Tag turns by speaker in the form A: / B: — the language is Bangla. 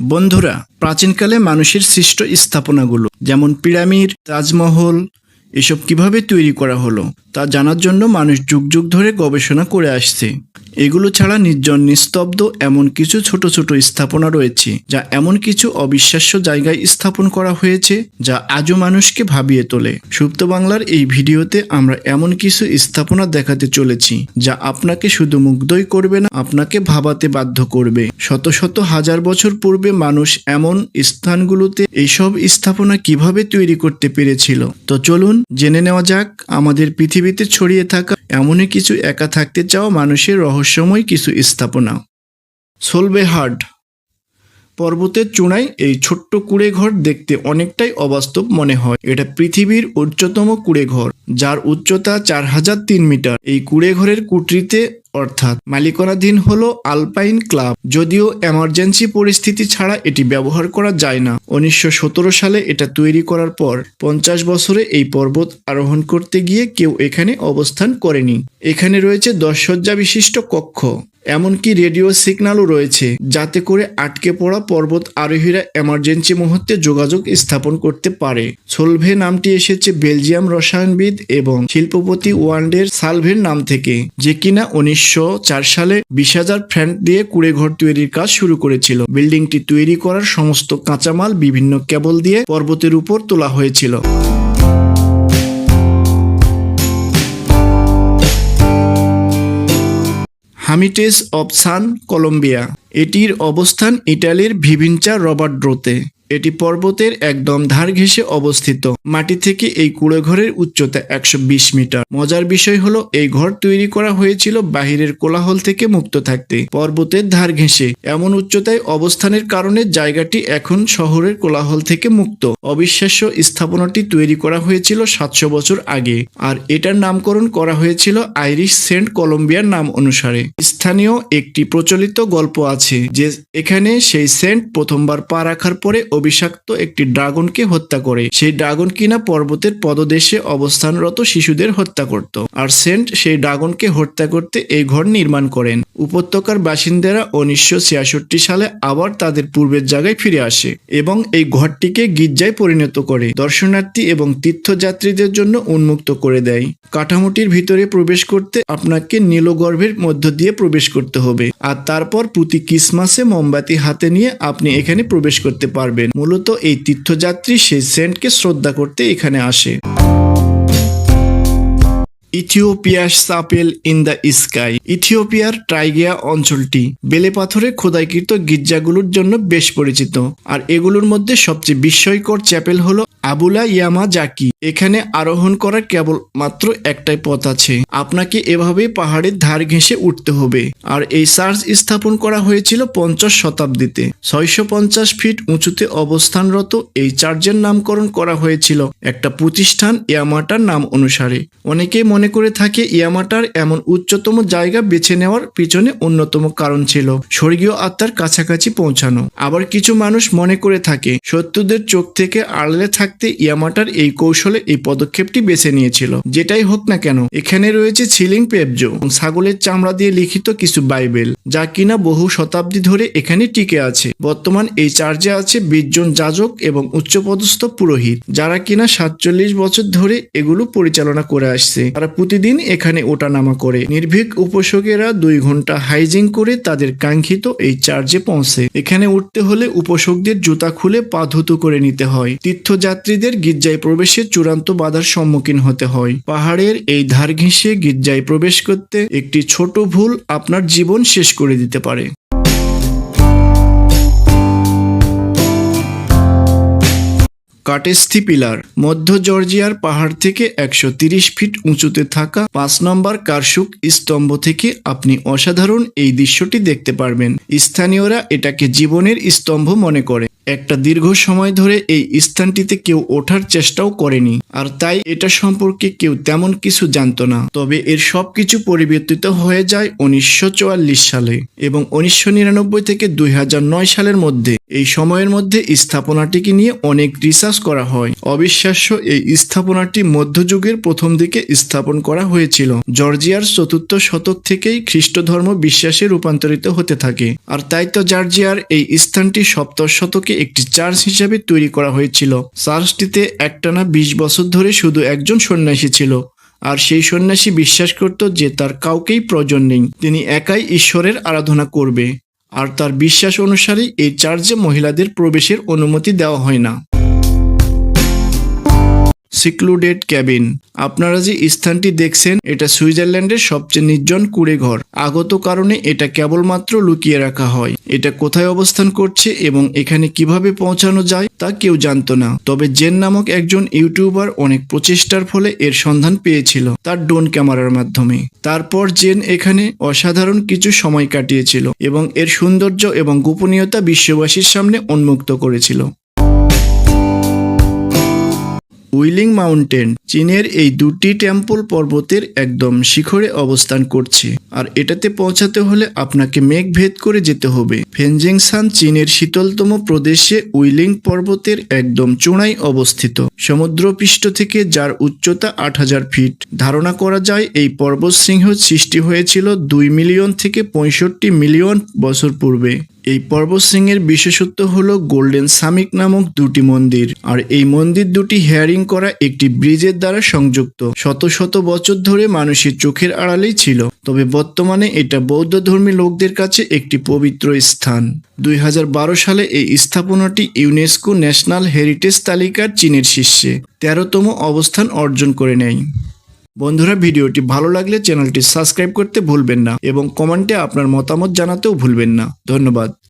A: বন্ধুরা, প্রাচীনকালে মানুষের সৃষ্ট স্থাপনাগুলো, যেমন পিরামিড, তাজমহল, এসব কীভাবে তৈরি করা হলো, তা জানার জন্য মানুষ যুগ যুগ ধরে গবেষণা করে আসছে। এগুলো ছাড়া নির্জন, নিস্তব্ধ এমন কিছু ছোট ছোট স্থাপনা রয়েছে, যা এমন কিছু অবিশ্বাস্য জায়গায় স্থাপন করা হয়েছে, যা আজও মানুষকে ভাবিয়ে তোলে। সুপ্ত বাংলার এই ভিডিওতে আমরা এমন কিছু স্থাপনা দেখাতে চলেছি, যা আপনাকে শুধু মুগ্ধই করবে না, আপনাকে ভাবাতে বাধ্য করবে। শত শত হাজার বছর পূর্বে মানুষ এমন স্থানগুলোতে এইসব স্থাপনা কীভাবে তৈরি করতে পেরেছিল? তো চলুন জেনে নেওয়া যাক, আমাদের পৃথিবীতে ছড়িয়ে থাকা এমনই কিছু একা থাকতে চাও মানুষের রহস্যময় কিছু স্থাপনা। সোলবেহার্ড পর্বতের চূড়ায় এই ছোট্ট কুড়ে ঘর দেখতে অনেকটাই অবাস্তব মনে হয়। এটা পৃথিবীর উচ্চতম কুড়ে ঘর যার উচ্চতা চার হাজার তিন মিটার। এই কুড়ে ঘরের কুটরিতে, অর্থাৎ মালিকানাধীন হলো আলপাইন ক্লাব। যদিও এমার্জেন্সি পরিস্থিতি ছাড়া এটি ব্যবহার করা যায় না। উনিশশো সতেরো সালে এটা তৈরি করার পর পঞ্চাশ বছরে এই পর্বত আরোহণ করতে গিয়ে কেউ এখানে অবস্থান করেনি। এখানে রয়েছে দশ শয্যা বিশিষ্ট কক্ষ। এমনকি রেডিও সিগন্যালও রয়েছে, যাতে করে আটকে পড়া পর্বত আরোহীরা এমার্জেন্সি মুহূর্তে যোগাযোগ স্থাপন করতে পারে। সোলভে নামটি এসেছে বেলজিয়াম রসায়নবিদ এবং শিল্পপতি ওয়ান্ডের সালভের নাম থেকে, যে কিনা উনিশশো চার সালে বিশ হাজার ফ্র্যাঙ্ক দিয়ে কুড়ে ঘর তৈরির কাজ শুরু করেছিল। বিল্ডিংটি তৈরি করার সমস্ত কাঁচামাল বিভিন্ন কেবল দিয়ে পর্বতের উপর তোলা হয়েছিল। হামিটেস অব সান কলম্বিয়া। এটির অবস্থান ইটালির ভিভিনচা রবার্ড্রোতে এটি পর্বতের একদম ধার ঘেঁষে অবস্থিত। মাটি থেকে এই কুড়ে ঘরের উচ্চতা একশো বিশ মিটার। মজার বিষয় হলো, এই ঘর তৈরি করা হয়েছিল বাহিরের কোলাহল থেকে মুক্ত থাকতে। পর্বতের ধার ঘেঁষে। এমন উচ্চতায় অবস্থানের কারণে জায়গাটি এখন শহরের কোলাহল থেকে মুক্ত। অবিশ্বাস্য স্থাপনাটি তৈরি করা হয়েছিল সাতশো বছর আগে। আর এটার নামকরণ করা হয়েছিল আইরিশ সেন্ট কলম্বিয়ার নাম অনুসারে। স্থানীয় একটি প্রচলিত গল্প আছে, যে এখানে সেই সেন্ট প্রথমবার পা রাখার পরে অভিশাক্ত একটি ড্রাগনকে হত্যা করে। সেই ড্রাগন কিনা পর্বতের পদদেশে অবস্থানরত শিশুদের হত্যা করত আর সেন্ট সেই ড্রাগনকে হত্যা করতে এই ঘর নির্মাণ করেন। উপত্যকার বাসিন্দারা উনিশশো সালে আবার তাদের পূর্বের জায়গায় ফিরে আসে এবং এই ঘরটিকে গির্জায় পরিণত করে, দর্শনার্থী এবং তীর্থযাত্রীদের জন্য উন্মুক্ত করে দেয়। কাঠামোটির ভিতরে প্রবেশ করতে আপনাকে নীলগর্ভের মধ্য দিয়ে প্রবেশ করতে হবে। আর তারপর প্রতি ক্রিসমাসে মোমবাতি হাতে নিয়ে আপনি এখানে প্রবেশ করতে পারবেন। মূলত এই তীর্থযাত্রী সেই সেন্টকে শ্রদ্ধা করতে এখানে আসে। ইথিওপিয়ার সাপেল ইন দ্য স্কাই। ইথিওপিয়ার ট্রাইগিয়া অঞ্চলটি বেলে পাথরে খোদাইকৃত গির্জাগুলোর জন্য বেশ পরিচিত। আর এগুলোর মধ্যে সবচেয়ে বিস্ময়কর চ্যাপেল হলো আবুলা ইয়ামা জাকি এখানে আরোহণ করার কেবল মাত্র একটাই পথ আছে। আপনাকে এভাবে পাহাড়ের ধার ঘেঁষে উঠতে হবে। আর এই চার্চ স্থাপন করা হয়েছিল পঞ্চাশ শতাব্দীতে। ছয়শো পঞ্চাশ ফিট উঁচুতে অবস্থানরত এই চার্চের নামকরণ করা হয়েছিল একটা প্রতিষ্ঠান ইয়ামাটার নাম অনুসারে। অনেকেই মনে করে থাকে, ইয়ামাটার এমন উচ্চতম জায়গা বেছে নেওয়ার পিছনে অন্যতম কারণ ছিল স্বর্গীয় আত্মার কাছাকাছি পৌঁছানো। আবার কিছু মানুষ মনে করে থাকে, শত্রুদের চোখ থেকে আড়ালে থাকতে ইয়ামাটার এই কৌশলে এই পদক্ষেপটি বেছে নিয়েছিল। যেটাই হোক না কেন, এখানে রয়েছে ছিলিং এবং ছাগলের চামড়া দিয়ে লিখিত কিছু বাইবেল, যা কিনা বহু শতাব্দী ধরে এখানে টিকে আছে। বর্তমান এই চার্চে আছে বিশ জন যাজক এবং উচ্চপদস্থ পুরোহিত, যারা কিনা সাতচল্লিশ বছর ধরে এগুলো পরিচালনা করে আসছে। তারা প্রতিদিন এখানে ওঠানামা করে। নির্ভীক উপসকেরা দুই ঘণ্টা হাইজিং করে তাদের কাঙ্ক্ষিত এই চার্জে পৌঁছে। এখানে উঠতে হলে উপসকদের জুতা খুলে পা ধুতো করে নিতে হয়। তীর্থযাত্রীদের গির্জায় প্রবেশের চূড়ান্ত বাধার সম্মুখীন হতে হয়। পাহাড়ের এই ধার ঘেঁষে গির্জায় প্রবেশ করতে একটি ছোট ভুল আপনার জীবন শেষ করে দিতে পারে। Katskhi pillar. মধ্য জর্জিয়ার পাহাড় থেকে একশো ফিট উঁচুতে থাকা পাঁচ নম্বর কারশুক স্তম্ভ থেকে আপনি অসাধারণ এই দৃশ্যটি দেখতে পারবেন। স্থানীয়রা এটাকে জীবনের স্তম্ভ মনে করে। একটা দীর্ঘ সময় ধরে এই স্থানটিতে কেউ ওঠার চেষ্টাও করেনি, আর তাই এটা সম্পর্কে কেউ তেমন কিছু জানতো না। তবে এর সবকিছু পরিবর্তিত হয়ে যায় উনিশশো চুয়াল্লিশ সালে এবং উনিশশো নিরানব্বই থেকে দুই হাজার নয় সালের মধ্যে। এই সময়ের মধ্যে স্থাপনাটিকে নিয়ে অনেক রিসার্চ করা হয়। অবিশ্বাস্য এই স্থাপনাটি মধ্যযুগের প্রথম দিকে স্থাপন করা হয়েছিল। জর্জিয়ার চতুর্থ শতক থেকেই খ্রিস্ট ধর্ম বিশ্বাসে রূপান্তরিত হতে থাকে। আর তাই তো জর্জিয়ার এই স্থানটি সপ্তম শতকে একটি চার্চ হিসাবে তৈরি করা হয়েছিল। চার্চটিতে একটানা বিশ বছর ধরে শুধু একজন সন্ন্যাসী ছিল, আর সেই সন্ন্যাসী বিশ্বাস করত যে তার কাউকেই প্রয়োজন নেই। তিনি একাই ঈশ্বরের আরাধনা করবে, আর তার বিশ্বাস অনুসারে এই চার্চে মহিলাদের প্রবেশের অনুমতি দেওয়া হয় না। Secluded cabin. আপনারা যে স্থানটি দেখছেন, এটা সুইজারল্যান্ডের সবচেয়ে নির্জন কুড়ে ঘর আগত কারণে এটা কেবলমাত্র লুকিয়ে রাখা হয়। এটা কোথায় অবস্থান করছে এবং এখানে কীভাবে পৌঁছানো যায়, তা কেউ জানতো না। তবে জেন নামক একজন ইউটিউবার অনেক প্রচেষ্টার ফলে এর সন্ধান পেয়েছিল তার ড্রোন ক্যামেরার মাধ্যমে। তারপর জেন এখানে অসাধারণ কিছু সময় কাটিয়েছিল এবং এর সৌন্দর্য এবং গোপনীয়তা বিশ্ববাসীর সামনে উন্মুক্ত করেছিল। উইলিং মাউন্টেন চীনের এই দুটি টেম্পল পর্বতের একদম শিখরে অবস্থান করছে। আর এটাতে পৌঁছাতে হলে আপনাকে মেঘ ভেদ করে যেতে হবে। ফেনজিংসান চীনের শীতলতম প্রদেশে উইলিং পর্বতের একদম চূড়ায় অবস্থিত। সমুদ্রপৃষ্ঠ থেকে যার উচ্চতা আট হাজার ফিট। ধারণা করা যায় এই পর্বতশৃঙ্গ সৃষ্টি হয়েছিল দুই মিলিয়ন থেকে পঁয়ষট্টি মিলিয়ন বছর পূর্বে। এই পর্বতশৃঙ্গের বিশেষত্ব হলো গোল্ডেন সামিক নামক দুটি মন্দির, আর এই মন্দির দুটি হেয়ারিং করা একটি ব্রিজের দ্বারা সংযুক্ত। শত শত বছর ধরে মানুষের চোখের আড়ালেই ছিল, তবে বর্তমানে এটা বৌদ্ধ ধর্মী লোকদের কাছে একটি পবিত্র স্থান। দুই হাজার বারো সালে এই স্থাপনাটি ইউনেস্কো ন্যাশনাল হেরিটেজ তালিকার চীনের শীর্ষে তেরোতম অবস্থান অর্জন করে নেয়। বন্ধুরা, ভিডিওটি ভালো লাগলে চ্যানেলটি সাবস্ক্রাইব করতে ভুলবেন না এবং কমেন্টে আপনার মতামত জানাতেও ভুলবেন না। ধন্যবাদ।